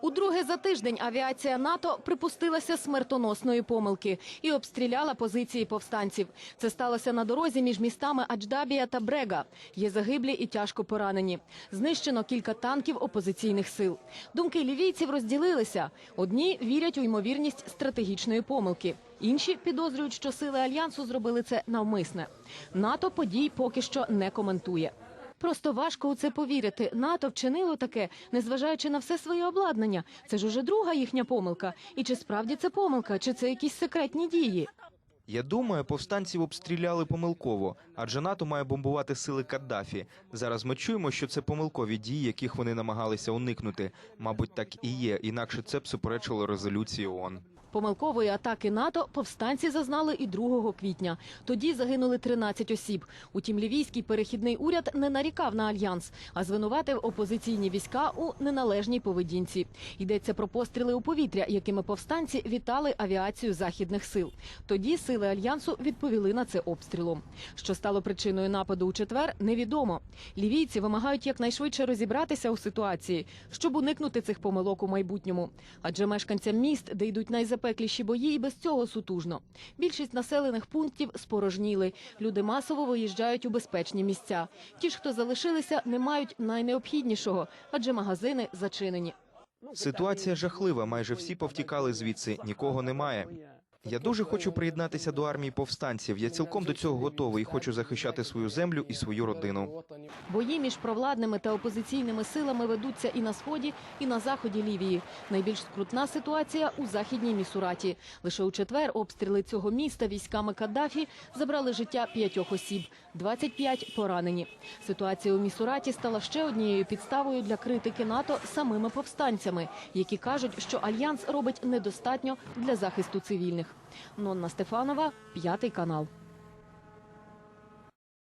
Удруге за тиждень авіація НАТО припустилася смертоносної помилки і обстріляла позиції повстанців. Це сталося на дорозі між містами Адждабія та Брега. Є загиблі і тяжко поранені. Знищено кілька танків опозиційних сил. Думки лівійців розділилися. Одні вірять у ймовірність стратегічної помилки. Інші підозрюють, що сили альянсу зробили це навмисне. НАТО подій поки що не коментує. Просто важко у це повірити. НАТО вчинило таке, незважаючи на все своє обладнання. Це ж уже друга їхня помилка. І чи справді це помилка, чи це якісь секретні дії? Я думаю, повстанців обстріляли помилково, адже НАТО має бомбувати сили Каддафі. Зараз ми чуємо, що це помилкові дії, яких вони намагалися уникнути. Мабуть, так і є, інакше це б суперечило резолюції ООН. Помилкової атаки НАТО повстанці зазнали і 2 квітня. Тоді загинули 13 осіб. Утім, лівійський перехідний уряд не нарікав на альянс, а звинуватив опозиційні війська у неналежній поведінці. Йдеться про постріли у повітря, якими повстанці вітали авіацію західних сил. Тоді сили альянсу відповіли на це обстрілом. Що стало причиною нападу у четвер, невідомо. Лівійці вимагають якнайшвидше розібратися у ситуації, щоб уникнути цих помилок у майбутньому. Адже мешканцям міст, де йдуть найзапекліші бої, і без цього сутужно. Більшість населених пунктів спорожніли. Люди масово виїжджають у безпечні місця. Ті ж, хто залишилися, не мають найнеобхіднішого, адже магазини зачинені. Ситуація жахлива. Майже всі повтікали звідси. Нікого немає. Я дуже хочу приєднатися до армії повстанців. Я цілком до цього готовий і хочу захищати свою землю і свою родину. Бої між провладними та опозиційними силами ведуться і на сході, і на заході Лівії. Найбільш скрутна ситуація у західній Місураті. Лише у четвер обстріли цього міста військами Каддафі забрали життя п'ятьох осіб, 25 поранені. Ситуація у Місураті стала ще однією підставою для критики НАТО самими повстанцями, які кажуть, що альянс робить недостатньо для захисту цивільних. Нонна Стефанова, п'ятий канал.